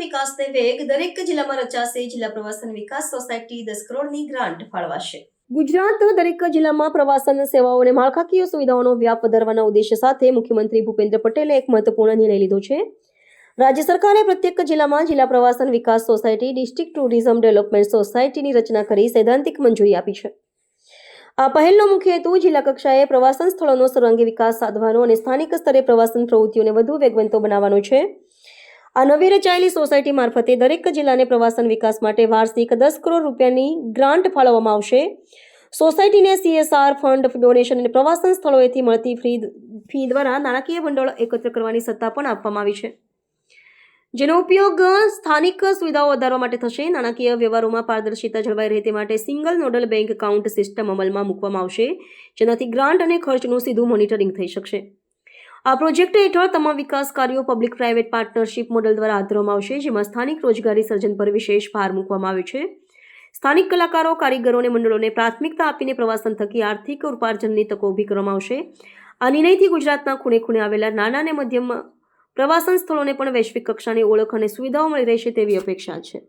વિકાસને વેગ દરેક જિલ્લામાં રચાશે. જિલ્લા પ્રવાસન વિકાસ સોસાયટી દસ કરોડની ગ્રાન્ટ ફાળવાશે. ગુજરાત દરેક જિલ્લામાં પ્રવાસન સેવાઓ અને માળખાકીય સુવિધાઓનો વ્યાપ વધારવાના ઉદ્દેશ્ય સાથે મુખ્યમંત્રી ભૂપેન્દ્ર પટેલે એક મહત્વપૂર્ણ નિર્ણય લીધો છે. રાજ્ય સરકારે પ્રત્યેક જિલ્લામાં જિલ્લા પ્રવાસન વિકાસ સોસાયટી, ડિસ્ટ્રિક્ટ ટુરિઝમ ડેવલપમેન્ટ સોસાયટીની રચના કરી સૈદ્ધાંતિક મંજૂરી આપી છે. આ પહેલનો મુખ્ય હેતુ જિલ્લા કક્ષાએ પ્રવાસન સ્થળોનો સર્વાંગી વિકાસ સાધવાનો અને સ્થાનિક સ્તરે પ્રવાસન પ્રવૃત્તિઓને વધુ વેગવંતો બનાવવાનો છે. આ નવી રચાયેલી સોસાયટી મારફતે દરેક જિલ્લાને પ્રવાસન વિકાસ માટે વાર્ષિક દસ કરોડ રૂપિયાની ગ્રાન્ટ ફાળવવામાં આવશે. સોસાયટીને સીએસઆર ફંડ, ડોનેશન અને પ્રવાસન સ્થળોએથી મળતી ફી ફી દ્વારા નાણાકીય ભંડોળ એકત્ર કરવાની સત્તા પણ આપવામાં આવી છે. જેનો ઉપયોગ સ્થાનિક સુવિધાઓ વધારવા માટે થશે. નાણાકીય વ્યવહારોમાં પારદર્શિતા જળવાઈ રહે તે માટે single nodal bank account system અમલમાં મૂકવામાં આવશે, જેનાથી ગ્રાન્ટ અને ખર્ચનું સીધું મોનિટરિંગ થઈ શકશે. આ પ્રોજેક્ટ હેઠળ તમામ વિકાસ કાર્યો પબ્લિક પ્રાઇવેટ પાર્ટનરશિપ મોડેલ દ્વારા હાથ ધરવામાં આવશે, જેમાં સ્થાનિક રોજગારી સર્જન પર વિશેષ ભાર મૂકવામાં આવ્યો છે. સ્થાનિક કલાકારો, કારીગરો અને મંડળોને પ્રાથમિકતા આપીને પ્રવાસન થકી આર્થિક ઉપાર્જનની તકો ઊભી કરવામાં આવશે. આ નિર્ણયથી ગુજરાતના ખૂણે ખૂણે આવેલા નાના અને મધ્યમ પ્રવાસન સ્થળોને પણ વૈશ્વિક કક્ષાની ઓળખ અને સુવિધાઓ મળી રહેશે તેવી અપેક્ષા છે.